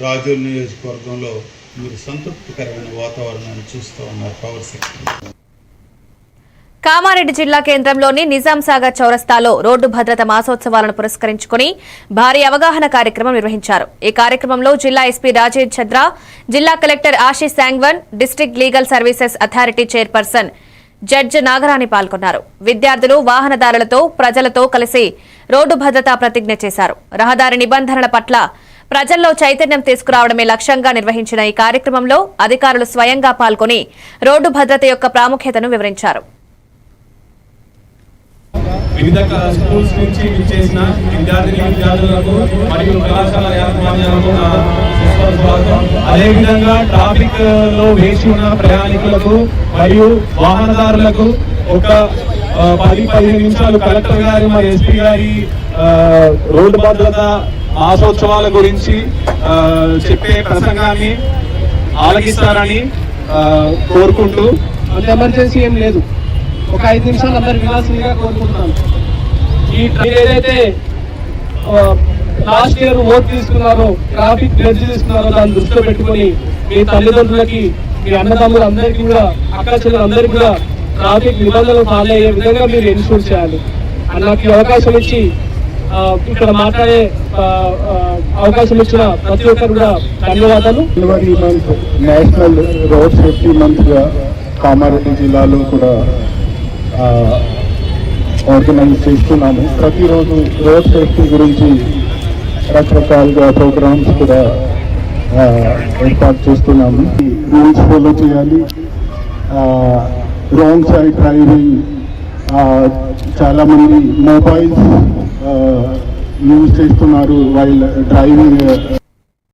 రాజోల్ నియోజకవర్గంలో మీరు సంతృప్తికరమైన వాతావరణాన్ని చూస్తూ ఉన్నారు పవర్ సెక్టర్. కామారెడ్డి జిల్లా కేంద్రంలోని నిజాం సాగర్ చౌరస్తాలో రోడ్డు భద్రత మాసోత్సవాలను పురస్కరించుకుని భారీ అవగాహన కార్యక్రమం నిర్వహించారు. ఈ కార్యక్రమంలో జిల్లా ఎస్పీ రాజేష్ చంద్ర జిల్లా collector Ashish Sangwan district legal services authority chairperson judge Nagarani పాల్గొన్నారు. విద్యార్థులు వాహనదారులతో ప్రజలతో కలిసి రోడ్డు భద్రతా ప్రతిజ్ఞ చేశారు. రహదారి నిబంధనల పట్ల ప్రజల్లో చైతన్యం తీసుకురావడమే లక్ష్యంగా నిర్వహించిన ఈ కార్యక్రమంలో అధికారులు స్వయంగా పాల్గొని రోడ్డు భద్రత యొక్క ప్రాముఖ్యతను వివరించారు. వివిధ స్కూల్స్ నుంచి విచ్చేసిన విద్యార్థిని విద్యార్థులకు మరియు కళాశాల యాజమాన్యాలకు స్వాగతం అదేవిధంగా ట్రాఫిక్లో వేసి ఉన్న ప్రయాణికులకు మరియు వాహనదారులకు ఒక పది పదిహేను నిమిషాలు కలెక్టర్ గారి మరి ఎస్పీ గారి రోడ్డు భద్రత మాసోత్సవాల గురించి చెప్పే ప్రసంగాన్ని ఆలగిస్తారని కోరుకుంటూ అంత ఎమర్జెన్సీ ఏం లేదు. ఒక ఐదు నిమిషాలు అందరు వినాల్సిందిగా కోరుకుంటున్నాను. ఈ ట్రైన్ ఏదైతే లాస్ట్ ఇయర్ ఓట్ తీసుకున్నారో ట్రాఫిక్ జడ్జి తీసుకున్నారో దాన్ని దృష్టిలో పెట్టుకొని మీ తల్లిదండ్రులకి మీ అన్నదమ్ములు అందరికీ కూడా అక్క చెల్లెలు అందరికీ కూడా ట్రాఫిక్ నిబంధనలు ఫాలో అయ్యే విధంగా మీరు ఎన్షూర్ చేయాలి. అన్నకి నాకు ఈ అవకాశం ఇచ్చి ఇక్కడ మాట్లాడే అవకాశం ఇచ్చిన ప్రతి ఒక్కరు కూడా ధన్యవాదాలు. January month national road safety మంత్గా Kamareddy జిల్లాలో కూడా ఆర్గనైజ్ చేస్తున్నాము. ప్రతిరోజు రోడ్ సేఫ్టీ గురించి రకరకాలుగా ప్రోగ్రామ్స్ కూడా ఏర్పాటు చేస్తున్నాము. రూల్స్ ఫాలో చేయాలి. రాంగ్ సైడ్ డ్రైవింగ్ చాలామంది మొబైల్స్ యూజ్ చేస్తున్నారు వైల్ డ్రైవింగ్